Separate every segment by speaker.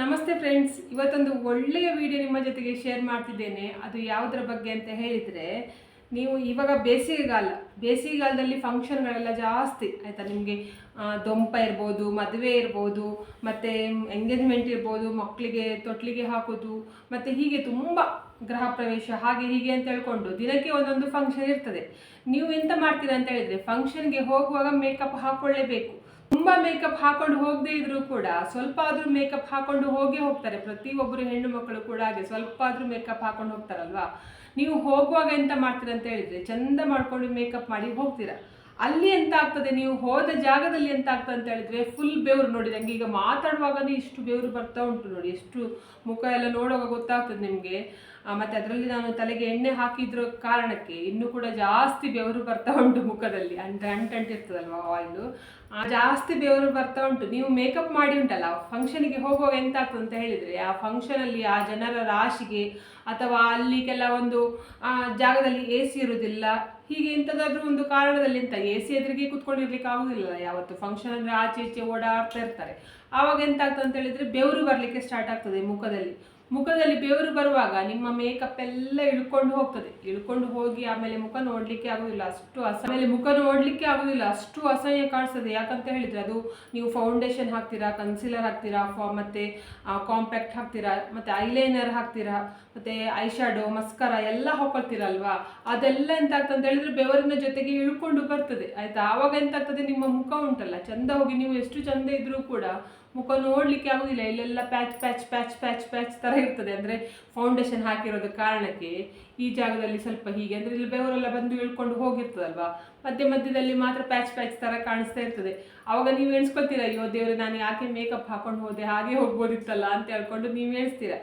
Speaker 1: ನಮಸ್ತೆ ಫ್ರೆಂಡ್ಸ್ ಇವತ್ತೊಂದು ಒಳ್ಳೆಯ ವಿಡಿಯೋ ನಿಮ್ಮ ಜೊತೆಗೆ ಶೇರ್ ಮಾಡ್ತಿದ್ದೇನೆ. ಅದು ಯಾವುದರ ಬಗ್ಗೆ ಅಂತ ಹೇಳಿದರೆ, ನೀವು ಇವಾಗ ಬೇಸಿಗೆಗಾಲ, ಬೇಸಿಗೆಗಾಲದಲ್ಲಿ ಫಂಕ್ಷನ್ಗಳೆಲ್ಲ ಜಾಸ್ತಿ, ಆಯಿತಾ? ನಿಮಗೆ ದೊಂಪ ಇರ್ಬೋದು, ಮದುವೆ ಇರ್ಬೋದು, ಮತ್ತು ಎಂಗೇಜ್ಮೆಂಟ್ ಇರ್ಬೋದು ಮಕ್ಕಳಿಗೆ ತೊಟ್ಲಿಗೆ ಹಾಕೋದು, ಮತ್ತು ಹೀಗೆ ತುಂಬ ಗೃಹ ಪ್ರವೇಶ, ಹಾಗೆ ಹೀಗೆ ಅಂತ ಹೇಳ್ಕೊಂಡು ದಿನಕ್ಕೆ ಒಂದೊಂದು ಫಂಕ್ಷನ್ ಇರ್ತದೆ. ನೀವು ಎಂತ ಮಾಡ್ತೀರಾ ಅಂತ ಹೇಳಿದರೆ ಫಂಕ್ಷನ್ಗೆ ಹೋಗುವಾಗ ಮೇಕಪ್ ಹಾಕ್ಕೊಳ್ಳೇಬೇಕು ತುಂಬಾ ಮೇಕಪ್ ಹಾಕೊಂಡು ಹೋಗದೇ ಇದ್ರೂ ಕೂಡ ಸ್ವಲ್ಪ ಆದ್ರೂ ಮೇಕಪ್ ಹಾಕೊಂಡು ಹೋಗೇ ಹೋಗ್ತಾರೆ. ಪ್ರತಿಯೊಬ್ಬರು ಹೆಣ್ಣು ಮಕ್ಕಳು ಕೂಡ ಹಾಗೆ ಸ್ವಲ್ಪ ಆದ್ರೂ ಮೇಕಪ್ ಹಾಕೊಂಡು ಹೋಗ್ತಾರಲ್ವಾ? ನೀವು ಹೋಗುವಾಗ ಎಂತ ಮಾಡ್ತೀರಾ ಅಂತ ಹೇಳಿದ್ರೆ ಚಂದ ಮಾಡ್ಕೊಂಡು ಮೇಕಪ್ ಮಾಡಿ ಹೋಗ್ತೀರಾ? ಅಲ್ಲಿ ಎಂತ ಆಗ್ತದೆ ನೀವು ಹೋದ ಜಾಗದಲ್ಲಿ ಎಂತ ಆಗ್ತದೆ ಅಂತ ಹೇಳಿದ್ರೆ ಫುಲ್ ಬೆವರು ನೋಡಿ. ನಂಗೆ ಈಗ ಮಾತಾಡುವಾಗನೇ ಇಷ್ಟು ಬೆವರು ಬರ್ತಾ ಉಂಟು ನೋಡಿ. ಎಷ್ಟು ಮುಖ ಎಲ್ಲ ನೋಡುವಾಗ ಗೊತ್ತಾಗ್ತದೆ ನಿಮಗೆ. ಮತ್ತೆ ಅದರಲ್ಲಿ ನಾನು ತಲೆಗೆ ಎಣ್ಣೆ ಹಾಕಿದ್ರ ಕಾರಣಕ್ಕೆ ಇನ್ನೂ ಕೂಡ ಜಾಸ್ತಿ ಬೆವರು ಬರ್ತಾ ಉಂಟು ಮುಖದಲ್ಲಿ. ಅಂಟ ಅಂಟಂಟಿರ್ತದಲ್ವ ಆಯಿಲು ಜಾಸ್ತಿ ಬೆವರು ಬರ್ತಾ ಉಂಟು. ನೀವು ಮೇಕಪ್ ಮಾಡಿ ಉಂಟಲ್ಲ ಫಂಕ್ಷನಿಗೆ ಹೋಗುವಾಗ ಎಂತ ಆಗ್ತದೆ ಅಂತ ಹೇಳಿದ್ರೆ ಆ ಫಂಕ್ಷನಲ್ಲಿ ಆ ಜನರ ರಾಶಿಗೆ ಅಥವಾ ಅಲ್ಲಿ ಕೆಲವೊಂದು ಜಾಗದಲ್ಲಿ ಎ ಸಿ ಇರುವುದಿಲ್ಲ ಹೀಗೆ ಇಂಥದ್ದಾದ್ರೂ ಒಂದು ಕಾರಣದಲ್ಲಿ ಎಂತ ಎ ಸಿ ಎದುರಿಗೆ ಕುತ್ಕೊಂಡಿರ್ಲಿಕ್ಕೆ ಆಗುದಿಲ್ಲ. ಯಾವತ್ತು ಫಂಕ್ಷನ್ ಅಂದ್ರೆ ಆಚೆ ಈಚೆ ಓಡಾಡ್ತಾ ಇರ್ತಾರೆ. ಆವಾಗ ಎಂತ ಆಗ್ತದೆ ಅಂತ ಹೇಳಿದ್ರೆ ಬೆವರು ಬರ್ಲಿಕ್ಕೆ ಸ್ಟಾರ್ಟ್ ಆಗ್ತದೆ ಮುಖದಲ್ಲಿ. ಮುಖದಲ್ಲಿ ಬೆವರು ಬರುವಾಗ ನಿಮ್ಮ ಮೇಕಪ್ ಎಲ್ಲ ಇಳ್ಕೊಂಡು ಹೋಗ್ತದೆ. ಇಳ್ಕೊಂಡು ಹೋಗಿ ಆಮೇಲೆ ಮುಖ ನೋಡ್ಲಿಕ್ಕೆ ಆಗುದಿಲ್ಲ. ಅಷ್ಟು ಅಸ ಆಮೇಲೆ ಮುಖ ನೋಡ್ಲಿಕ್ಕೆ ಆಗುದಿಲ್ಲ. ಅಷ್ಟು ಅಸಹ್ಯ ಕಾಣಿಸ್ತದೆ ಯಾಕಂತ ಹೇಳಿದ್ರೆ ಅದು ನೀವು ಫೌಂಡೇಶನ್ ಹಾಕ್ತೀರಾ ಕನ್ಸಿಲರ್ ಹಾಕ್ತೀರಾ, ಫಾ ಮತ್ತೆ ಕಾಂಪ್ಯಾಕ್ಟ್ ಹಾಕ್ತೀರಾ, ಮತ್ತೆ ಐಲೈನರ್ ಹಾಕ್ತೀರಾ. ಮತ್ತೆ ಐ ಶಾಡೋ ಮಸ್ಕರ ಎಲ್ಲ ಹಾಕೊಳ್ತೀರಲ್ವಾ? ಅದೆಲ್ಲ ಎಂತ ಆಗ್ತದೆ ಅಂತ ಹೇಳಿದ್ರೆ ಬೆವರಿನ ಜೊತೆಗೆ ಇಳ್ಕೊಂಡು ಬರ್ತದೆ, ಆಯಿತಾ? ಆವಾಗ ಎಂತ ಆಗ್ತದೆ ನಿಮ್ಮ ಮುಖ ಉಂಟಲ್ಲ, ಚಂದ ಹೋಗಿ ನೀವು ಎಷ್ಟು ಚಂದ ಇದ್ದರೂ ಕೂಡ ಮುಖ ನೋಡಲಿಕ್ಕೆ ಆಗೋದಿಲ್ಲ. ಇಲ್ಲೆಲ್ಲ patch patch patch patch patch ತರ ಇರ್ತದೆ. ಅಂದ್ರೆ ಫೌಂಡೇಶನ್ ಹಾಕಿರೋದ ಕಾರಣಕ್ಕೆ ಈ ಜಾಗದಲ್ಲಿ ಸ್ವಲ್ಪ ಹೀಗೆ. ಅಂದ್ರೆ ಇಲ್ಲಿ ಬೆವರೆಲ್ಲ ಬಂದು ಇಳ್ಕೊಂಡು ಹೋಗಿರ್ತದಲ್ವಾ? ಮಧ್ಯ ಮಧ್ಯದಲ್ಲಿ ಮಾತ್ರ ಪ್ಯಾಚ್ ಪ್ಯಾಚ್ ತರ ಕಾಣಿಸ್ತಾ ಇರ್ತದೆ. ಅವಾಗ ನೀವು ಎಣಿಸ್ಕೊಳ್ತೀರ, ಅಯ್ಯೋ, ದೇವ್ರೆ, ನಾನು ಯಾಕೆ ಮೇಕಪ್ ಹಾಕೊಂಡು ಹೋದೆ? ಹಾಗೆ ಹೋಗ್ಬೋದಿತ್ತಲ್ಲ? ಅಂತ ಹೇಳ್ಕೊಂಡು ನೀವು ಎಣಿಸ್ತೀರಾ.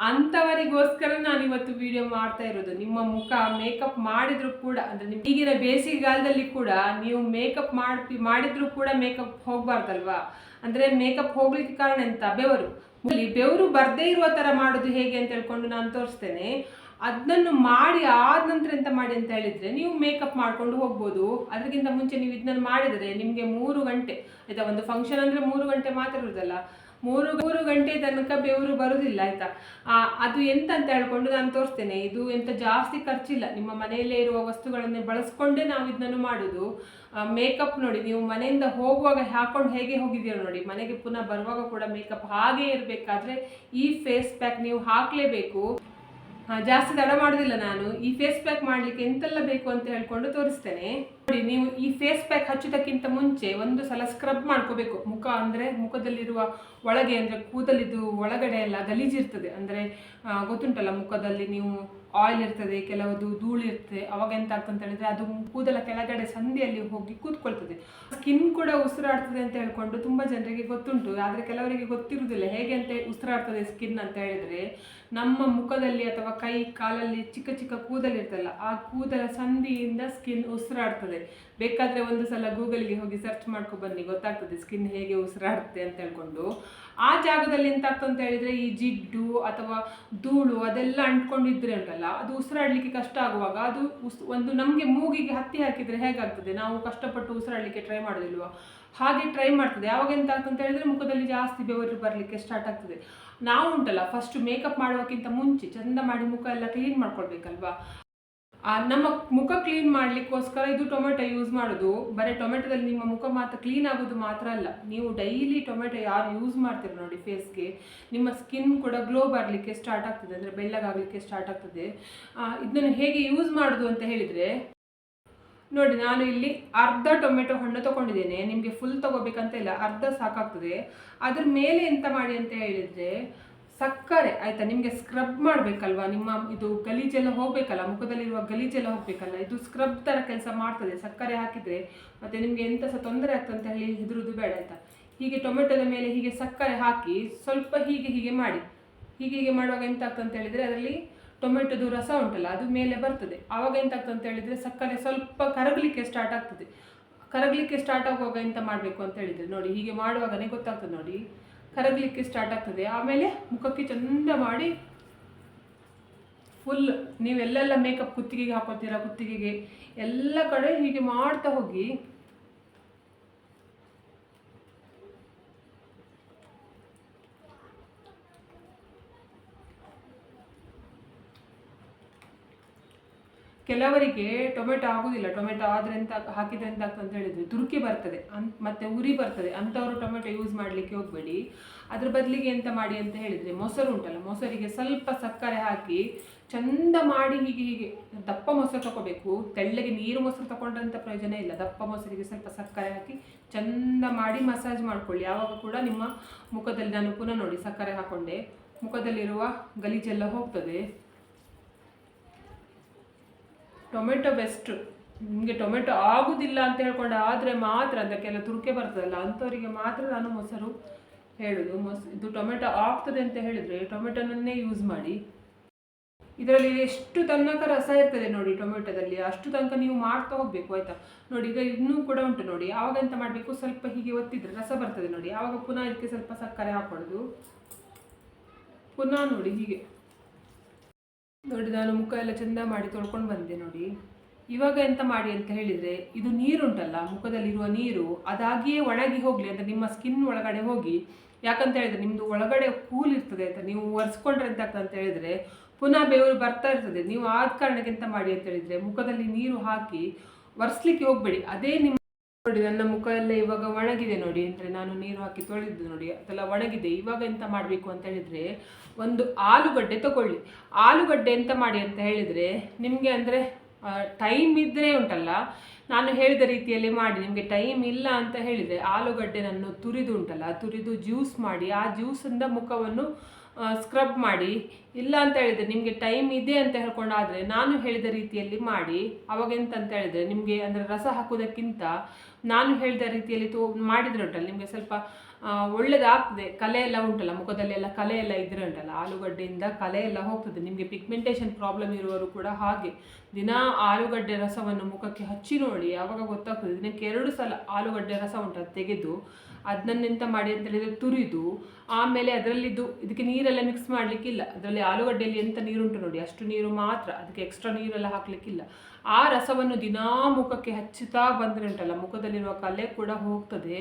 Speaker 1: ಅಂಥವರಿಗೋಸ್ಕರ ನಾನು ಇವತ್ತು ವಿಡಿಯೋ ಮಾಡ್ತಾ ಇರೋದು. ನಿಮ್ಮ ಮುಖ ಮೇಕಪ್ ಮಾಡಿದ್ರು ಕೂಡ, ಅಂದ್ರೆ ನಿಮ್ ಈಗಿನ ಬೇಸಿಗೆಗಾಲದಲ್ಲಿ ಕೂಡ ನೀವು ಮೇಕಪ್ ಮಾಡಿ ಮಾಡಿದ್ರು ಕೂಡ ಮೇಕಪ್ ಹೋಗ್ಬಾರ್ದಲ್ವಾ? ಅಂದ್ರೆ ಮೇಕಪ್ ಹೋಗ್ಲಿಕ್ಕೆ ಕಾರಣ ಎಂತ? ಬೆವರು. ಬೆವರು ಬರ್ದೇ ಇರುವ ತರ ಮಾಡೋದು ಹೇಗೆ ಅಂತ ಹೇಳ್ಕೊಂಡು ನಾನು ತೋರಿಸ್ತೇನೆ. ಅದನ್ನು ಮಾಡಿ ಆದ ನಂತರ ಎಂತ ಮಾಡಿ ಅಂತ ಹೇಳಿದ್ರೆ, ನೀವು ಮೇಕಪ್ ಮಾಡ್ಕೊಂಡು ಹೋಗ್ಬೋದು. ಅದಕ್ಕಿಂತ ಮುಂಚೆ ನೀವು ಇದನ್ನ ಮಾಡಿದರೆ ನಿಮಗೆ ಮೂರು ಗಂಟೆ, ಆಯ್ತಾ? ಒಂದು ಫಂಕ್ಷನ್ ಅಂದ್ರೆ ಮೂರು ಗಂಟೆ ಮಾತ್ರ ಇರುದಲ್ಲ. ಮೂರು ಮೂರು ಗಂಟೆ ತನಕ ಬೆವರು ಬರುದಿಲ್ಲ ಆಯ್ತಾ? ಆ, ಅದು ಎಂತ ಅಂತ ಹೇಳ್ಕೊಂಡು ನಾನು ತೋರಿಸ್ತೇನೆ. ಇದು ಎಂತ ಜಾಸ್ತಿ ಖರ್ಚಿಲ್ಲ. ನಿಮ್ಮ ಮನೆಯಲ್ಲೇ ಇರುವ ವಸ್ತುಗಳನ್ನೇ ಬಳಸ್ಕೊಂಡೇ ನಾವು ಇದನ್ನು ಮಾಡುದು ಮೇಕಪ್ ನೋಡಿ ನೀವು ಮನೆಯಿಂದ ಹೋಗುವಾಗ ಹಾಕೊಂಡು ಹೇಗೆ ಹೋಗಿದ್ದೀರಾ ನೋಡಿ. ಮನೆಗೆ ಪುನಃ ಬರುವಾಗ ಕೂಡ ಮೇಕಪ್ ಹಾಗೆ ಇರಬೇಕಾದ್ರೆ ಈ ಫೇಸ್ ಪ್ಯಾಕ್ ನೀವು ಹಾಕ್ಲೇಬೇಕು. ಜಾಸ್ತಿ ದಡ ಮಾಡೋದಿಲ್ಲ ನಾನು. ಈ ಫೇಸ್ ಪ್ಯಾಕ್ ಮಾಡ್ಲಿಕ್ಕೆ ಎಂತೆಲ್ಲ ಬೇಕು ಅಂತ ಹೇಳ್ಕೊಂಡು ತೋರಿಸ್ತೇನೆ. ನೋಡಿ, ನೀವು ಈ ಫೇಸ್ ಪ್ಯಾಕ್ ಹಚ್ಚೋದಕ್ಕಿಂತ ಮುಂಚೆ ಒಂದು ಸಲ ಸ್ಕ್ರಬ್ ಮಾಡ್ಕೋಬೇಕು. ಮುಖ ಅಂದ್ರೆ ಮುಖದಲ್ಲಿರುವ ಒಳಗೆ ಅಂದ್ರೆ ಕೂದಲಿದ್ದು ಒಳಗಡೆ ಎಲ್ಲ ಗಲೀಜಿರ್ತದೆ ಅಂದ್ರೆ ಗೊತ್ತುಂಟಲ್ಲ ಮುಖದಲ್ಲಿ ನೀವು ಆಯಿಲ್ ಇರ್ತದೆ, ಕೆಲವೊಂದು ಧೂಳು ಇರ್ತದೆ, ಅವಾಗ ಎಂತ ಹೇಳಿದ್ರೆ ಅದು ಕೂದಲ ಕೆಳಗಡೆ ಸಂಧಿಯಲ್ಲಿ ಹೋಗಿ ಕೂತ್ಕೊಳ್ತದೆ. ಸ್ಕಿನ್ ಕೂಡ ಉಸಿರಾಡ್ತದೆ ಅಂತ ಹೇಳ್ಕೊಂಡು ತುಂಬಾ ಜನರಿಗೆ ಗೊತ್ತುಂಟು, ಆದ್ರೆ ಕೆಲವರಿಗೆ ಗೊತ್ತಿರುವುದಿಲ್ಲ. ಹೇಗೆ ಅಂತ ಉಸಿರಾಡ್ತದೆ ಸ್ಕಿನ್ ಅಂತ ಹೇಳಿದ್ರೆ, ನಮ್ಮ ಮುಖದಲ್ಲಿ ಅಥವಾ ಕೈ ಕಾಲಲ್ಲಿ ಚಿಕ್ಕ ಚಿಕ್ಕ ಕೂದಲಿರ್ತಲ್ಲ ಆ ಕೂದಲ ಸಂಧಿಯಿಂದ ಸ್ಕಿನ್ ಉಸಿರಾಡ್ತದೆ. ಬೇಕಾದ್ರೆ ಒಂದು ಸಲ ಗೂಗಲ್ಗೆ ಹೋಗಿ ಸರ್ಚ್ ಮಾಡ್ಕೊ ಬನ್ನಿ, ಗೊತ್ತಾಗ್ತದೆ ಸ್ಕಿನ್ ಹೇಗೆ ಉಸಿರಾಡುತ್ತೆ ಅಂತ ಹೇಳ್ಕೊಂಡು. ಆ ಜಾಗದಲ್ಲಿ ಎಂತ ಆಗ್ತದೆ ಅಂತ ಹೇಳಿದ್ರೆ ಈ ಜಿಡ್ಡು ಅಥವಾ ಧೂಳು ಅದೆಲ್ಲ ಅಂಟ್ಕೊಂಡಿದ್ರೆ ಉಂಟಲ್ಲ, ಅದು ಉಸಿರಾಡ್ಲಿಕ್ಕೆ ಕಷ್ಟ ಆಗುವಾಗ ಅದು ಉಸ್, ಒಂದು ನಮಗೆ ಮೂಗಿಗೆ ಹತ್ತಿ ಹಾಕಿದ್ರೆ ಹೇಗಾಗ್ತದೆ? ನಾವು ಕಷ್ಟಪಟ್ಟು ಉಸಿರಾಡ್ಲಿಕ್ಕೆ ಟ್ರೈ ಮಾಡೋದಿಲ್ವಾ? ಹಾಗೆ ಟ್ರೈ ಮಾಡ್ತದೆ. ಯಾವಾಗ ಎಂತ ಅಂತ ಹೇಳಿದ್ರೆ ಮುಖದಲ್ಲಿ ಜಾಸ್ತಿ ಬೆವರು ಬರಲಿಕ್ಕೆ ಸ್ಟಾರ್ಟ್ ಆಗ್ತದೆ. ನಾವು ಉಂಟಲ್ಲ ಫಸ್ಟ್ ಮೇಕಪ್ ಮಾಡುವಕ್ಕಿಂತ ಮುಂಚೆ ಚಂದ ಮಾಡಿ ಮುಖ ಎಲ್ಲ ಕ್ಲೀನ್ ಮಾಡ್ಕೊಳ್ಬೇಕಲ್ವಾ? ನಮ್ಮ ಮುಖ ಕ್ಲೀನ್ ಮಾಡಲಿಕ್ಕೋಸ್ಕರ ಇದು ಟೊಮೆಟೊ ಯೂಸ್ ಮಾಡೋದು. ಬರೀ ಟೊಮೆಟೊದಲ್ಲಿ ನಿಮ್ಮ ಮುಖ ಮಾತ್ರ ಕ್ಲೀನ್ ಆಗೋದು ಮಾತ್ರ ಅಲ್ಲ. ನೀವು ಡೈಲಿ ಟೊಮೆಟೊ ಯಾರು ಯೂಸ್ ಮಾಡ್ತೀರ ನೋಡಿ ಫೇಸ್ಗೆ ನಿಮ್ಮ ಸ್ಕಿನ್ ಕೂಡ ಗ್ಲೋ ಬರಲಿಕ್ಕೆ ಸ್ಟಾರ್ಟ್ ಆಗ್ತದೆ. ಅಂದರೆ ಬೆಳ್ಳಗಾಗಲಿಕ್ಕೆ ಸ್ಟಾರ್ಟ್ ಆಗ್ತದೆ. ಇದನ್ನು ಹೇಗೆ ಯೂಸ್ ಮಾಡೋದು ಅಂತ ಹೇಳಿದರೆ, ನೋಡಿ ನಾನು ಇಲ್ಲಿ ಅರ್ಧ ಟೊಮೆಟೊ ಹಣ್ಣು ತಗೊಂಡಿದ್ದೇನೆ. ನಿಮಗೆ ಫುಲ್ ತಗೋಬೇಕಂತ ಇಲ್ಲ, ಅರ್ಧ ಸಾಕಾಗ್ತದೆ. ಅದ್ರ ಮೇಲೆ ಎಂತ ಮಾಡಿ ಅಂತ ಹೇಳಿದ್ರೆ ಸಕ್ಕರೆ, ಆಯಿತಾ? ನಿಮಗೆ ಸ್ಕ್ರಬ್ ಮಾಡಬೇಕಲ್ವಾ? ನಿಮ್ಮ ಇದು ಗಲೀಜೆಲ್ಲ ಹೋಗಬೇಕಲ್ಲ? ಮುಖದಲ್ಲಿರುವ ಗಲೀಜೆಲ್ಲ ಹೋಗಬೇಕಲ್ಲ? ಇದು ಸ್ಕ್ರಬ್ ತರ ಕೆಲಸ ಮಾಡ್ತದೆ, ಸಕ್ಕರೆ ಹಾಕಿದ್ರೆ. ಮತ್ತೆ ನಿಮಗೆ ಎಂತ ಸಹ ತೊಂದರೆ ಆಗ್ತದೆ ಅಂತ ಹೇಳಿ ಹೆದರುದು ಬೇಡ, ಆಯ್ತಾ? ಹೀಗೆ ಟೊಮೆಟೊದ ಮೇಲೆ ಹೀಗೆ ಸಕ್ಕರೆ ಹಾಕಿ ಸ್ವಲ್ಪ ಹೀಗೆ ಹೀಗೆ ಮಾಡಿ. ಹೀಗೆ ಹೀಗೆ ಮಾಡುವಾಗ ಎಂತ ಆಗ್ತದೆ ಅಂತ ಹೇಳಿದ್ರೆ ಅದರಲ್ಲಿ ಟೊಮೆಟೊದು ರಸ ಉಂಟಲ್ಲ, ಅದು ಮೇಲೆ ಬರ್ತದೆ. ಆವಾಗ ಎಂತ ಆಗ್ತದೆ ಅಂತ ಹೇಳಿದ್ರೆ ಸಕ್ಕರೆ ಸ್ವಲ್ಪ ಕರಗಲಿಕ್ಕೆ ಸ್ಟಾರ್ಟ್ ಆಗ್ತದೆ. ಕರಗಲಿಕ್ಕೆ ಸ್ಟಾರ್ಟ್ ಆಗುವಾಗ ಎಂತ ಮಾಡಬೇಕು ಅಂತ ಹೇಳಿದ್ರೆ ನೋಡಿ, ಹೀಗೆ ಮಾಡುವಾಗನೇ ಗೊತ್ತಾಗ್ತದೆ ನೋಡಿ. ಕರಗಲಿಕ್ಕೆ ಸ್ಟಾರ್ಟ್ ಆಗ್ತದೆ. ಆಮೇಲೆ ಮುಖಕ್ಕೆ ಚಂದ ಮಾಡಿ ಫುಲ್ ನೀವೆಲ್ಲೆಲ್ಲ ಮೇಕಪ್ ಕುತ್ತಿಗೆಗೆ ಹಾಕೋತೀರ ಕುತ್ತಿಗೆಗೆ ಎಲ್ಲ ಕಡೆ ಹೀಗೆ ಮಾಡ್ತಾ ಹೋಗಿ ಕೆಲವರಿಗೆ ಟೊಮೆಟೊ ಆಗೋದಿಲ್ಲ. ಟೊಮೆಟೊ ಆದ್ರೆ ಎಂತ ಹಾಕಿದ್ರೆ ಎಂತ ಅಂತ ಹೇಳಿದ್ರೆ ತುರುಕಿ ಬರ್ತದೆ. ಅನ್ ಮತ್ತೆ ಉರಿ ಬರ್ತದೆ. ಅಂಥವರು ಟೊಮೆಟೊ ಯೂಸ್ ಮಾಡಲಿಕ್ಕೆ ಹೋಗಬೇಡಿ. ಅದ್ರ ಬದಲಿಗೆ ಎಂತ ಮಾಡಿ ಅಂತ ಹೇಳಿದರೆ ಮೊಸರು ಉಂಟಲ್ಲ, ಮೊಸರಿಗೆ ಸ್ವಲ್ಪ ಸಕ್ಕರೆ ಹಾಕಿ ಚಂದ ಮಾಡಿ ಹೀಗೆ ಹೀಗೆ ದಪ್ಪ ಮೊಸರು ತಗೋಬೇಕು ತೆಳ್ಳಗೆ ನೀರು ಮೊಸರು ತಗೊಂಡ್ರಂತ ಪ್ರಯೋಜನ ಇಲ್ಲ. ದಪ್ಪ ಮೊಸರಿಗೆ ಸ್ವಲ್ಪ ಸಕ್ಕರೆ ಹಾಕಿ ಚಂದ ಮಾಡಿ ಮಸಾಜ್ ಮಾಡ್ಕೊಳ್ಳಿ. ಯಾವಾಗ ಕೂಡ ನಿಮ್ಮ ಮುಖದಲ್ಲಿ ನಾನು ಪುನಃ ನೋಡಿ ಸಕ್ಕರೆ ಹಾಕೊಂಡೆ. ಮುಖದಲ್ಲಿರುವ ಗಲೀಜೆಲ್ಲ ಹೋಗ್ತದೆ. Tomato best. ನಿಮಗೆ ಟೊಮೆಟೊ ಆಗುದಿಲ್ಲ ಅಂತ ಹೇಳ್ಕೊಂಡು ಆದರೆ ಮಾತ್ರ ಅದಕ್ಕೆಲ್ಲ ತುರುಕೆ ಬರ್ತದಲ್ಲ, ಅಂಥವರಿಗೆ ಮಾತ್ರ ನಾನು ಮೊಸರು ಹೇಳೋದು. ಮೊಸ, ಇದು ಟೊಮೆಟೊ ಆಗ್ತದೆ ಅಂತ ಹೇಳಿದರೆ ಟೊಮೆಟೊನನ್ನೇ ಯೂಸ್ ಮಾಡಿ. ಇದರಲ್ಲಿ ಎಷ್ಟು ತನಕ ರಸ ಇರ್ತದೆ ನೋಡಿ ಟೊಮೆಟೊದಲ್ಲಿ, ಅಷ್ಟು ತನಕ ನೀವು ಮಾಡ್ತಾ ಹೋಗಬೇಕು, ಆಯಿತಾ? ನೋಡಿ, ಈಗ ಇನ್ನೂ ಕೂಡ ಉಂಟು ನೋಡಿ, ಆವಾಗ ಎಂತ ಮಾಡಬೇಕು? ಸ್ವಲ್ಪ ಹೀಗೆ ಒತ್ತಿದ್ರೆ ರಸ ಬರ್ತದೆ ನೋಡಿ, ಆವಾಗ ಪುನಃ ಇದಕ್ಕೆ ಸ್ವಲ್ಪ ಸಕ್ಕರೆ ಹಾಕೊಳ್ಳೋದು ಪುನಃ ನೋಡಿ ಹೀಗೆ. ನೋಡಿ, ನಾನು ಮುಖ ಎಲ್ಲ ಚಂದ ಮಾಡಿ ತೊಳ್ಕೊಂಡು ಬಂದೆ ನೋಡಿ. ಇವಾಗ ಎಂತ ಮಾಡಿ ಅಂತ ಹೇಳಿದರೆ, ಇದು ನೀರುಂಟಲ್ಲ, ಮುಖದಲ್ಲಿರುವ ನೀರು, ಅದಾಗಿಯೇ ಒಣಗಿ ಹೋಗಲಿ ಅಂತ ನಿಮ್ಮ ಸ್ಕಿನ್ ಒಳಗಡೆ ಹೋಗಿ. ಯಾಕಂತ ಹೇಳಿದ್ರೆ ನಿಮ್ಮದು ಒಳಗಡೆ ಕೂಲ್ ಇರ್ತದೆ ಅಂತ, ನೀವು ಒರೆಸ್ಕೊಂಡ್ರೆ ಅಂತ ಅಂತ ಹೇಳಿದ್ರೆ, ಪುನಃ ಬೇವರು ಬರ್ತಾ ಇರ್ತದೆ. ನೀವು ಆದ ಕಾರಣಕ್ಕೆ ಎಂತ ಮಾಡಿ ಅಂತ ಹೇಳಿದ್ರೆ, ಮುಖದಲ್ಲಿ ನೀರು ಹಾಕಿ ಒರೆಸ್ಲಿಕ್ಕೆ ಹೋಗಬೇಡಿ. ಅದೇ ನಿಮ್ಮ ನೋಡಿ, ನನ್ನ ಮುಖ ಎಲ್ಲ ಇವಾಗ ಒಣಗಿದೆ ನೋಡಿ. ಅಂದರೆ ನಾನು ನೀರು ಹಾಕಿ ತೊಳೆದಿದ್ದು ನೋಡಿ, ಅದೆಲ್ಲ ಒಣಗಿದೆ. ಇವಾಗ ಎಂತ ಮಾಡಬೇಕು ಅಂತ ಹೇಳಿದರೆ, ಒಂದು ಆಲೂಗಡ್ಡೆ ತಗೊಳ್ಳಿ. ಆಲೂಗಡ್ಡೆ ಎಂತ ಮಾಡಿ ಅಂತ ಹೇಳಿದರೆ, ನಿಮಗೆ ಅಂದರೆ ಟೈಮ್ ಇದ್ದರೆ ಉಂಟಲ್ಲ, ನಾನು ಹೇಳಿದ ರೀತಿಯಲ್ಲಿ ಮಾಡಿ. ನಿಮಗೆ ಟೈಮ್ ಇಲ್ಲ ಅಂತ ಹೇಳಿದರೆ ಆಲೂಗಡ್ಡೆನನ್ನು ತುರಿದು ಉಂಟಲ್ಲ, ತುರಿದು ಜ್ಯೂಸ್ ಮಾಡಿ, ಆ ಜ್ಯೂಸಿಂದ ಮುಖವನ್ನು ಸ್ಕ್ರಬ್ ಮಾಡಿ. ಇಲ್ಲ ಅಂತ ಹೇಳಿದರೆ, ನಿಮಗೆ ಟೈಮ್ ಇದೆ ಅಂತ ಹೇಳ್ಕೊಂಡಾದರೆ ನಾನು ಹೇಳಿದ ರೀತಿಯಲ್ಲಿ ಮಾಡಿ. ಅವಾಗ ಎಂತ ಅಂತ ಹೇಳಿದರೆ, ನಿಮಗೆ ಅಂದರೆ ರಸ ಹಾಕೋದಕ್ಕಿಂತ ನಾನು ಹೇಳಿದ ರೀತಿಯಲ್ಲಿ ತೋ, ಮಾಡಿದ್ರೆ ಉಂಟಲ್ಲ, ನಿಮಗೆ ಸ್ವಲ್ಪ ಒಳ್ಳೇದಾಗ್ತದೆ. ಕಲೆ ಎಲ್ಲ ಉಂಟಲ್ಲ ಮುಖದಲ್ಲಿ ಎಲ್ಲ ಕಲೆ ಎಲ್ಲ ಇದ್ರೆ ಉಂಟಲ್ಲ, ಆಲೂಗಡ್ಡೆಯಿಂದ ಕಲೆ ಎಲ್ಲ ಹೋಗ್ತದೆ. ನಿಮಗೆ ಪಿಗ್ಮೆಂಟೇಷನ್ ಪ್ರಾಬ್ಲಮ್ ಇರುವವರು ಕೂಡ ಹಾಗೆ. ದಿನ ಆಲೂಗಡ್ಡೆ ರಸವನ್ನು ಮುಖಕ್ಕೆ ಹಚ್ಚಿ ನೋಡಿ ಯಾವಾಗ ಗೊತ್ತಾಗ್ತದೆ. ದಿನಕ್ಕೆ ಎರಡು ಸಲ ಆಲೂಗಡ್ಡೆ ರಸ ಉಂಟು, ಅದು ತೆಗೆದು ಅದನ್ನೆಂತ ಮಾಡಿ ಅಂತ ಹೇಳಿದರೆ ತುರಿದು, ಆಮೇಲೆ ಅದರಲ್ಲಿದ್ದು, ಇದಕ್ಕೆ ನೀರೆಲ್ಲ ಮಿಕ್ಸ್ ಮಾಡಲಿಕ್ಕಿಲ್ಲ. ಅದರಲ್ಲಿ ಆಲೂಗಡ್ಡೆಯಲ್ಲಿ ಎಂತ ನೀರುಂಟು ನೋಡಿ, ಅಷ್ಟು ನೀರು ಮಾತ್ರ, ಅದಕ್ಕೆ ಎಕ್ಸ್ಟ್ರಾ ನೀರೆಲ್ಲ ಹಾಕಲಿಕ್ಕಿಲ್ಲ. ಆ ರಸವನ್ನು ದಿನಾ ಮುಖಕ್ಕೆ ಹಚ್ಚುತ್ತಾ ಬಂದರೆ ಉಂಟಲ್ಲ ಮುಖದಲ್ಲಿರುವ ಕಲೆ ಕೂಡ ಹೋಗ್ತದೆ.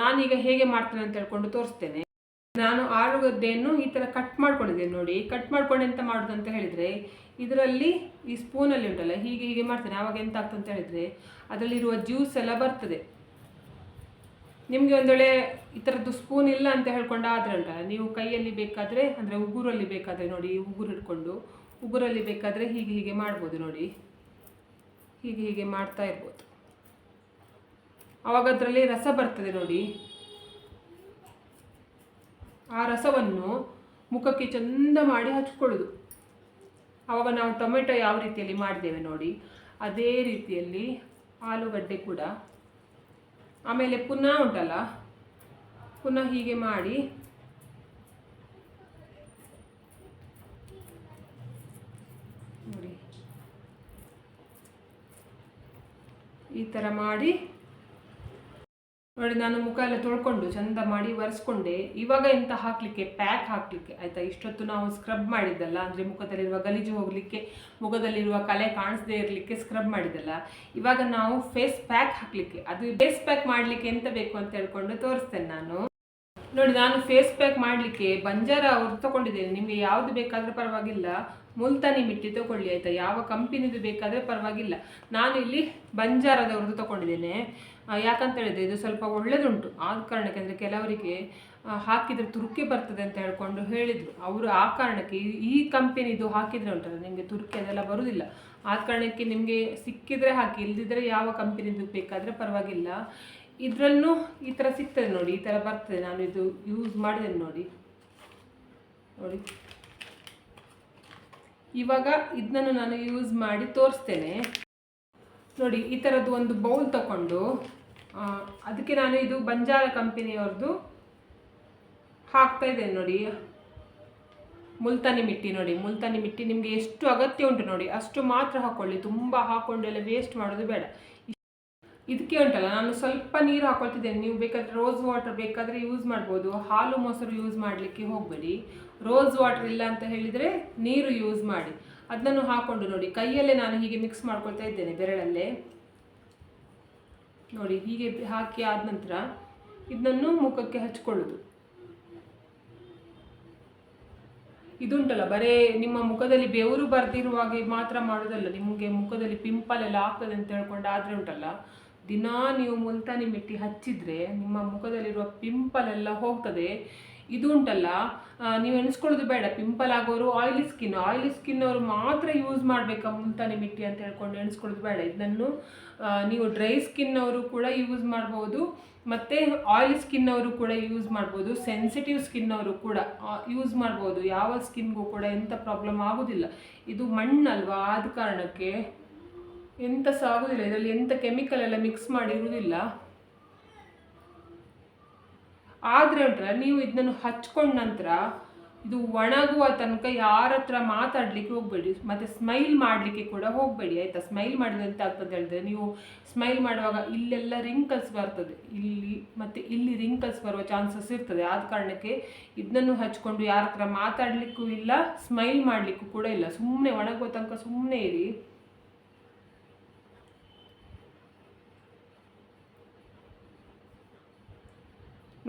Speaker 1: ನಾನೀಗ ಹೇಗೆ ಮಾಡ್ತೇನೆ ಅಂತ ಹೇಳ್ಕೊಂಡು ತೋರಿಸ್ತೇನೆ. ನಾನು ಆಲೂಗದ್ದೆಯನ್ನು ಈ ಥರ ಕಟ್ ಮಾಡ್ಕೊಂಡಿದ್ದೇನೆ ನೋಡಿ. ಕಟ್ ಮಾಡ್ಕೊಂಡು ಎಂತ ಮಾಡೋದು ಅಂತ ಹೇಳಿದರೆ, ಇದರಲ್ಲಿ ಈ ಸ್ಪೂನಲ್ಲಿ ಉಂಟಲ್ಲ, ಹೀಗೆ ಹೀಗೆ ಮಾಡ್ತೇನೆ. ಆವಾಗ ಎಂತ ಆಗ್ತದೆ ಅಂತ ಹೇಳಿದರೆ, ಅದರಲ್ಲಿರುವ ಜ್ಯೂಸ್ ಎಲ್ಲ ಬರ್ತದೆ. ನಿಮಗೆ ಒಂದು ಈ ಥರದ್ದು ಸ್ಪೂನ್ ಇಲ್ಲ ಅಂತ ಹೇಳ್ಕೊಂಡು ಆದರೆ ಉಂಟಲ್ಲ, ನೀವು ಕೈಯಲ್ಲಿ ಬೇಕಾದರೆ, ಅಂದರೆ ಉಗುರಲ್ಲಿ ಬೇಕಾದರೆ ನೋಡಿ, ಉಗುರು ಹಿಡ್ಕೊಂಡು, ಉಗುರಲ್ಲಿ ಬೇಕಾದರೆ ಹೀಗೆ ಹೀಗೆ ಮಾಡ್ಬೋದು ನೋಡಿ. ಹೀಗೆ ಹೀಗೆ ಮಾಡ್ತಾ ಇರ್ಬೋದು. ಆವಾಗ ಅದರಲ್ಲಿ ರಸ ಬರ್ತದೆ ನೋಡಿ. ಆ ರಸವನ್ನು ಮುಖಕ್ಕೆ ಚಂದ ಮಾಡಿ ಹಚ್ಕೊಳ್ಳೋದು. ಆವಾಗ ನಾವು ಟೊಮೆಟೊ ಯಾವ ರೀತಿಯಲ್ಲಿ ಮಾಡಿದ್ದೇವೆ ನೋಡಿ. ಅದೇ ರೀತಿಯಲ್ಲಿ ಆಲೂಗಡ್ಡೆ ಕೂಡ. ಆಮೇಲೆ ಪುನಃ ಉಂಟಲ್ಲ? ಪುನಃ ಹೀಗೆ ಮಾಡಿ ನೋಡಿ ಈ ಥರ ಮಾಡಿ. ನೋಡಿ, ನಾನು ಮುಖ ಎಲ್ಲ ತೊಳ್ಕೊಂಡು ಚಂದ ಮಾಡಿ ಒರೆಸ್ಕೊಂಡೆ. ಇವಾಗ ಎಂತ ಹಾಕ್ಲಿಕ್ಕೆ? ಪ್ಯಾಕ್ ಹಾಕ್ಲಿಕ್ಕೆ. ಆಯಿತಾ? ಇಷ್ಟೊತ್ತು ನಾವು ಸ್ಕ್ರಬ್ ಮಾಡಿದ್ದಲ್ಲ, ಅಂದರೆ ಮುಖದಲ್ಲಿರುವ ಗಲೀಜು ಹೋಗಲಿಕ್ಕೆ, ಮುಖದಲ್ಲಿರುವ ಕಲೆ ಕಾಣಿಸದೇ ಇರಲಿಕ್ಕೆ ಸ್ಕ್ರಬ್ ಮಾಡಿದ್ದಲ್ಲ. ಇವಾಗ ನಾವು ಫೇಸ್ ಪ್ಯಾಕ್ ಹಾಕ್ಲಿಕ್ಕೆ. ಅದು ಫೇಸ್ ಪ್ಯಾಕ್ ಮಾಡಲಿಕ್ಕೆ ಎಂತ ಬೇಕು ಅಂತ ಹೇಳ್ಕೊಂಡು ತೋರಿಸ್ತೇನೆ ನಾನು. ನೋಡಿ, ನಾನು ಫೇಸ್ ಪ್ಯಾಕ್ ಮಾಡಲಿಕ್ಕೆ ಬಂಜಾರ ಅವ್ರು ತಗೊಂಡಿದ್ದೇನೆ. ನಿಮಗೆ ಯಾವುದು ಬೇಕಾದರೂ ಪರವಾಗಿಲ್ಲ. ಮುಲ್ತಾನಿ ಮಿಟ್ಟಿ ತಗೊಳ್ಳಿ ಆಯಿತಾ? ಯಾವ ಕಂಪನಿದು ಬೇಕಾದರೆ ಪರವಾಗಿಲ್ಲ. ನಾನು ಇಲ್ಲಿ ಬಂಜಾರದವ್ರದ್ದು ತಗೊಂಡಿದ್ದೇನೆ. ಯಾಕಂತ ಹೇಳಿದ್ರೆ ಇದು ಸ್ವಲ್ಪ ಒಳ್ಳೆದುಂಟು. ಆದ ಕಾರಣಕ್ಕೆ ಅಂದರೆ ಕೆಲವರಿಗೆ ಹಾಕಿದರೆ ತುರುಕಿ ಬರ್ತದೆ ಅಂತ ಹೇಳ್ಕೊಂಡು ಹೇಳಿದರು. ಅವರು ಆ ಕಾರಣಕ್ಕೆ ಈ- ಕಂಪನಿದು ಹಾಕಿದರೆ ಉಂಟಲ್ಲ, ನಿಮಗೆ ತುರ್ಕಿ ಅದೆಲ್ಲ ಬರುವುದಿಲ್ಲ ಆ ಕಾರಣಕ್ಕೆ ನಿಮಗೆ ಸಿಕ್ಕಿದರೆ ಹಾಕಿ, ಇಲ್ದಿದ್ರೆ ಯಾವ ಕಂಪನಿದು ಬೇಕಾದರೆ ಪರವಾಗಿಲ್ಲ. ಇದರಲ್ಲೂ ಈ ಥರ ಸಿಗ್ತದೆ ನೋಡಿ, ಈ ಥರ ಬರ್ತದೆ. ನಾನು ಇದು ಯೂಸ್ ಮಾಡಿದ್ದೇನೆ ನೋಡಿ. ನೋಡಿ. ಇವಾಗ ಇದನ್ನು ನಾನು ಯೂಸ್ ಮಾಡಿ ತೋರಿಸ್ತೇನೆ. ನೋಡಿ, ಈ ಥರದ್ದು ಒಂದು ಬೌಲ್ ತಗೊಂಡು ಅದಕ್ಕೆ ನಾನು ಇದು ಬಂಜಾರ ಕಂಪನಿಯವ್ರದ್ದು ಹಾಕ್ತಾ ಇದ್ದೇನೆ ನೋಡಿ. ಮುಲ್ತಾನಿ ಮಿಟ್ಟಿ ನೋಡಿ, ಮುಲ್ತಾನಿ ಮಿಟ್ಟಿ ನಿಮಗೆ ಎಷ್ಟು ಅಗತ್ಯ ಉಂಟು ನೋಡಿ. ಅಷ್ಟು ಮಾತ್ರ ಹಾಕ್ಕೊಳ್ಳಿ ತುಂಬ ಹಾಕ್ಕೊಂಡು ಎಲ್ಲ ವೇಸ್ಟ್ ಮಾಡೋದು ಬೇಡ. ಇದಕ್ಕೆ ಉಂಟಲ್ಲ, ನಾನು ಸ್ವಲ್ಪ ನೀರು ಹಾಕೊಳ್ತಿದ್ದೇನೆ. ನೀವು ಬೇಕಾದರೆ ರೋಸ್ ವಾಟರ್ ಬೇಕಾದರೆ ಯೂಸ್ ಮಾಡ್ಬೋದು, ಹಾಲು ಮೊಸರು ಯೂಸ್ ಮಾಡಲಿಕ್ಕೆ ಹೋಗಬೇಡಿ. ರೋಸ್ ವಾಟರ್ ಇಲ್ಲ ಅಂತ ಹೇಳಿದರೆ ನೀರು ಯೂಸ್ ಮಾಡಿ. ಅದನ್ನು ಹಾಕೊಂಡು ನೋಡಿ. ಕೈಯಲ್ಲೇ ನಾನು ಹೀಗೆ ಮಿಕ್ಸ್ ಮಾಡ್ಕೊಳ್ತಾ ಇದ್ದೇನೆ ಬೆರಳಲ್ಲೇ. ನೋಡಿ, ಹೀಗೆ ಹಾಕಿ ಆದ ನಂತರ ಇದನ್ನು ಮುಖಕ್ಕೆ ಹಚ್ಕೊಳ್ಳೋದು. ಇದುಂಟಲ್ಲ, ಬರೇ ನಿಮ್ಮ ಮುಖದಲ್ಲಿ ಬೆವರು ಬರ್ದಿರುವಾಗ ಮಾತ್ರ ಮಾಡೋದಲ್ಲ, ನಿಮಗೆ ಮುಖದಲ್ಲಿ ಪಿಂಪಲ್ ಎಲ್ಲ ಆಗ್ತದೆ ಅಂತ ಹೇಳ್ಕೊಂಡು ಆದರೆ ಉಂಟಲ್ಲ, ದಿನಾ ನೀವು ಮುಲ್ತಾನಿ ಮೆಟ್ಟಿ ಹಚ್ಚಿದ್ರೆ ನಿಮ್ಮ ಮುಖದಲ್ಲಿರುವ ಪಿಂಪಲ್ ಎಲ್ಲ ಹೋಗ್ತದೆ. ಇದು ಉಂಟಲ್ಲ ನೀವು ಎಣಿಸ್ಕೊಳ್ಳೋದು ಬೇಡ. ಪಿಂಪಲ್ ಆಗೋರು ಆಯಿಲಿ ಸ್ಕಿನ್ ಆಯಿಲಿ ಸ್ಕಿನ್ ಅವರು ಮಾತ್ರ ಯೂಸ್ ಮಾಡಬೇಕಾ ಮುಂತಾನೆ ಮಿಟ್ಟಿ ಅಂತ ಹೇಳ್ಕೊಂಡು ಎಣಿಸ್ಕೊಳ್ಳೋದು ಬೇಡ. ಇದನ್ನು ನೀವು ಡ್ರೈ ಸ್ಕಿನ್ ಅವರು ಕೂಡ ಯೂಸ್ ಮಾಡ್ಬೋದು. ಮತ್ತು ಆಯಿಲ್ ಸ್ಕಿನ್ ಅವರು ಕೂಡ ಯೂಸ್ ಮಾಡ್ಬೋದು. ಸೆನ್ಸಿಟಿವ್ ಸ್ಕಿನ್ ಅವರು ಕೂಡ ಯೂಸ್ ಮಾಡ್ಬೋದು. ಯಾವ ಸ್ಕಿನ್ಗೂ ಕೂಡ ಎಂಥ ಪ್ರಾಬ್ಲಮ್ ಆಗೋದಿಲ್ಲ. ಇದು ಮಣ್ಣಲ್ವಾ? ಆದ ಕಾರಣಕ್ಕೆ ಎಂಥ ಸಹ ಆಗೋದಿಲ್ಲ ಇದರಲ್ಲಿ ಎಂಥ ಕೆಮಿಕಲ್ ಎಲ್ಲ ಮಿಕ್ಸ್ ಮಾಡಿ ಇರುವುದಿಲ್ಲ ಆದರೆ ನೀವು ಇದನ್ನು ಹಚ್ಕೊಂಡ ನಂತರ ಇದು ಒಣಗುವ ತನಕ ಯಾರ ಹತ್ರ ಮಾತಾಡಲಿಕ್ಕೆ ಹೋಗಬೇಡಿ, ಮತ್ತು ಸ್ಮೈಲ್ ಮಾಡಲಿಕ್ಕೆ ಕೂಡ ಹೋಗಬೇಡಿ, ಆಯಿತಾ? ಸ್ಮೈಲ್ ಮಾಡಿದ್ರೆ ಎಂತ ಆಗ್ತದೆ ಹೇಳಿದ್ರೆ, ನೀವು ಸ್ಮೈಲ್ ಮಾಡುವಾಗ ಇಲ್ಲೆಲ್ಲ ರಿಂಕಲ್ಸ್ ಬರ್ತದೆ. ಇಲ್ಲಿ ಮತ್ತು ಇಲ್ಲಿ ರಿಂಕಲ್ಸ್ ಬರುವ ಚಾನ್ಸಸ್ ಇರ್ತದೆ. ಆದ ಕಾರಣಕ್ಕೆ ಇದನ್ನು ಹಚ್ಕೊಂಡು ಯಾರ ಹತ್ರ ಮಾತಾಡಲಿಕ್ಕೂ ಇಲ್ಲ ಸ್ಮೈಲ್ ಮಾಡಲಿಕ್ಕೂ ಕೂಡ ಇಲ್ಲ. ಸುಮ್ಮನೆ ಒಣಗುವ ತನಕ ಸುಮ್ಮನೆ ಇರಿ.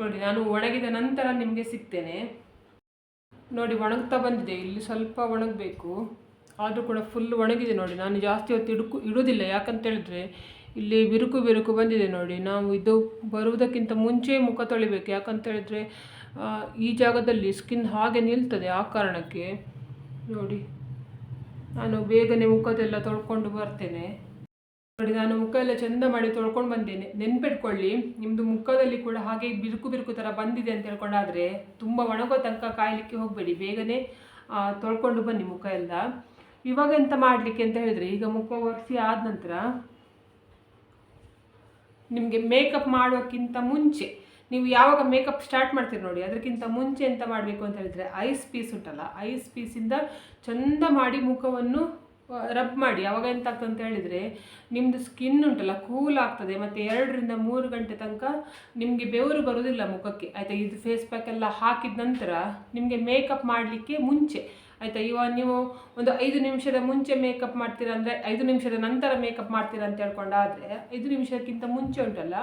Speaker 1: ನೋಡಿ, ನಾನು ಒಣಗಿದ ನಂತರ ನಿಮಗೆ ಸಿಗ್ತೇನೆ. ನೋಡಿ, ಒಣಗ್ತಾ ಬಂದಿದೆ. ಇಲ್ಲಿ ಸ್ವಲ್ಪ ಒಣಗಬೇಕು. ಆದರೂ ಕೂಡ ಫುಲ್ ಒಣಗಿದೆ ನೋಡಿ. ನಾನು ಜಾಸ್ತಿ ಹೊತ್ತು ಇಡುಕು ಇಡೋದಿಲ್ಲ ಯಾಕಂತ ಹೇಳಿದ್ರೆ, ಇಲ್ಲಿ ಬಿರುಕು ಬಿರುಕು ಬಂದಿದೆ ನೋಡಿ. ನಾವು ಇದು ಬರುವುದಕ್ಕಿಂತ ಮುಂಚೆ ಮುಖ ತೊಳಿಬೇಕು. ಯಾಕಂತ ಹೇಳಿದ್ರೆ ಈ ಜಾಗದಲ್ಲಿ ಸ್ಕಿನ್ ಹಾಗೆ ನಿಲ್ತದೆ ಆ ಕಾರಣಕ್ಕೆ. ನೋಡಿ, ನಾನು ಬೇಗನೆ ಮುಖದೆಲ್ಲ ತೊಳ್ಕೊಂಡು ಬರ್ತೇನೆ. ನೋಡಿ, ನಾನು ಮುಖ ಎಲ್ಲ ಚಂದ ಮಾಡಿ ತೊಳ್ಕೊಂಡು ಬಂದೇನೆ. ನೆನ್ಪಿಟ್ಕೊಳ್ಳಿ ನಿಮ್ಮದು ಮುಖದಲ್ಲಿ ಕೂಡ ಹಾಗೆ ಬಿರುಕು ಬಿರುಕು ಥರ ಬಂದಿದೆ ಅಂತ ಹೇಳ್ಕೊಂಡಾದರೆ ತುಂಬ ಒಣಗೋ ತನಕ ಕಾಯಲಿಕ್ಕೆ ಹೋಗಬೇಡಿ. ಬೇಗನೆ ತೊಳ್ಕೊಂಡು ಬನ್ನಿ ಮುಖ ಎಲ್ಲ. ಇವಾಗ ಎಂತ ಮಾಡಲಿಕ್ಕೆ ಅಂತ ಹೇಳಿದ್ರೆ, ಈಗ ಮುಖ ಒರೆಸಿ ಆದ ನಂತರ ನಿಮಗೆ ಮೇಕಪ್ ಮಾಡೋಕ್ಕಿಂತ ಮುಂಚೆ, ನೀವು ಯಾವಾಗ ಮೇಕಪ್ ಸ್ಟಾರ್ಟ್ ಮಾಡ್ತೀರಿ ನೋಡಿ ಅದಕ್ಕಿಂತ ಮುಂಚೆ ಎಂತ ಮಾಡಬೇಕು ಅಂತ ಹೇಳಿದ್ರೆ ಐಸ್ ಪೀಸ್ ಉಂಟಲ್ಲ ಐಸ್ ಪೀಸಿಂದ ಚಂದ ಮಾಡಿ ಮುಖವನ್ನು ರಬ್ ಮಾಡಿ, ಅವಾಗ ಎಂತ ಆಗ್ತದೆ ಅಂತ ಹೇಳಿದರೆ ನಿಮ್ಮದು ಸ್ಕಿನ್ ಉಂಟಲ್ಲ ಕೂಲ್ ಆಗ್ತದೆ, ಮತ್ತು ಎರಡರಿಂದ ಮೂರು ಗಂಟೆ ತನಕ ನಿಮಗೆ ಬೆವರು ಬರೋದಿಲ್ಲ ಮುಖಕ್ಕೆ. ಆಯಿತಾ, ಇದು ಫೇಸ್ ಪ್ಯಾಕ್ ಎಲ್ಲ ಹಾಕಿದ ನಂತರ ನಿಮಗೆ ಮೇಕಪ್ ಮಾಡಲಿಕ್ಕೆ ಮುಂಚೆ ಆಯಿತಾ, ಇವಾಗ ನೀವು ಒಂದು ಐದು ನಿಮಿಷದ ಮುಂಚೆ ಮೇಕಪ್ ಮಾಡ್ತೀರಾ ಅಂದರೆ ಐದು ನಿಮಿಷದ ನಂತರ ಮೇಕಪ್ ಮಾಡ್ತೀರಾ ಅಂತ ಹೇಳ್ಕೊಂಡಾದರೆ, ಐದು ನಿಮಿಷಕ್ಕಿಂತ ಮುಂಚೆ ಉಂಟಲ್ಲ,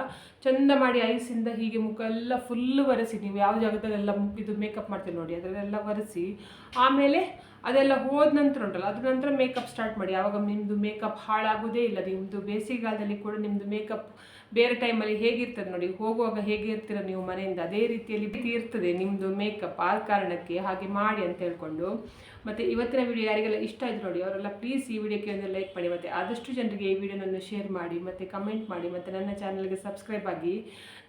Speaker 1: ಚಂದ ಮಾಡಿ ಐಸಿಂದ ಹೀಗೆ ಮುಖ ಎಲ್ಲ ಫುಲ್ಲು ಒರೆಸಿ, ನೀವು ಯಾವ ಜಾಗದಲ್ಲೆಲ್ಲ ಇದು ಮೇಕಪ್ ಮಾಡ್ತೀರಿ ನೋಡಿ, ಅದರಲ್ಲೆಲ್ಲ ಒರೆಸಿ, ಆಮೇಲೆ ಅದೆಲ್ಲ ಹೋದ ನಂತರ ಉಂಟಲ್ಲ, ಅದ್ರ ನಂತರ ಮೇಕಪ್ ಸ್ಟಾರ್ಟ್ ಮಾಡಿ. ಯಾವಾಗ ನಿಮ್ಮದು ಮೇಕಪ್ ಹಾಳಾಗೋದೇ ಇಲ್ಲ ನಿಮ್ಮದು ಬೇಸಿಗೆಗಾಲದಲ್ಲಿ ಕೂಡ ನಿಮ್ಮದು ಮೇಕಪ್ ಬೇರೆ ಟೈಮಲ್ಲಿ ಹೇಗಿರ್ತದೆ ನೋಡಿ, ಹೋಗುವಾಗ ಹೇಗೆ ಇರ್ತೀರ ನೀವು ಮನೆಯಿಂದ? ಅದೇ ರೀತಿಯಲ್ಲಿ ಇರ್ತದೆ ನಿಮ್ಮದು ಮೇಕಪ್ ಆ ಕಾರಣಕ್ಕೆ ಹಾಗೆ ಮಾಡಿ ಅಂತ ಹೇಳ್ಕೊಂಡು. ಮತ್ತು ಇವತ್ತಿನ ವಿಡಿಯೋ ಯಾರಿಗೆಲ್ಲ ಇಷ್ಟ ಆಯ್ತು ನೋಡಿ, ಅವರೆಲ್ಲ ಪ್ಲೀಸ್ ಈ ವಿಡಿಯೋಕ್ಕೆ ಒಂದು ಲೈಕ್ ಮಾಡಿ, ಮತ್ತು ಆದಷ್ಟು ಜನರಿಗೆ ಈ ವಿಡಿಯೋನನ್ನು ಶೇರ್ ಮಾಡಿ, ಮತ್ತು ಕಮೆಂಟ್ ಮಾಡಿ, ಮತ್ತು ನನ್ನ ಚಾನಲ್ಗೆ ಸಬ್ಸ್ಕ್ರೈಬ್ ಆಗಿ.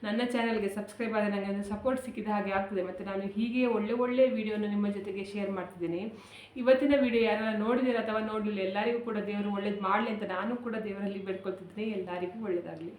Speaker 1: ನನ್ನ ಚಾನಲ್ಗೆ ಸಬ್ಸ್ಕ್ರೈಬ್ ಆದರೆ ನನಗೆ ಒಂದು ಸಪೋರ್ಟ್ ಸಿಕ್ಕಿದ ಹಾಗೆ ಆಗ್ತದೆ, ಮತ್ತು ನಾನು ಹೀಗೆ ಒಳ್ಳೆ ಒಳ್ಳೆ ವಿಡಿಯೋನ ನಿಮ್ಮ ಜೊತೆಗೆ ಶೇರ್ ಮಾಡ್ತಿದ್ದೀನಿ. ಇವತ್ತಿನ ವಿಡಿಯೋ ಯಾರೆಲ್ಲ ನೋಡಿದಿರ ಅಥವಾ ನೋಡಲಿಲ್ಲ, ಎಲ್ಲರಿಗೂ ಕೂಡ ದೇವರು ಒಳ್ಳೇದು ಮಾಡಲಿ ಅಂತ ನಾನು ಕೂಡ ದೇವರಲ್ಲಿ ಬೇಡ್ಕೊಳ್ತಿದ್ದೀನಿ, ಎಲ್ಲರಿಗೂ ಒಳ್ಳೆಯದಾಗಲಿ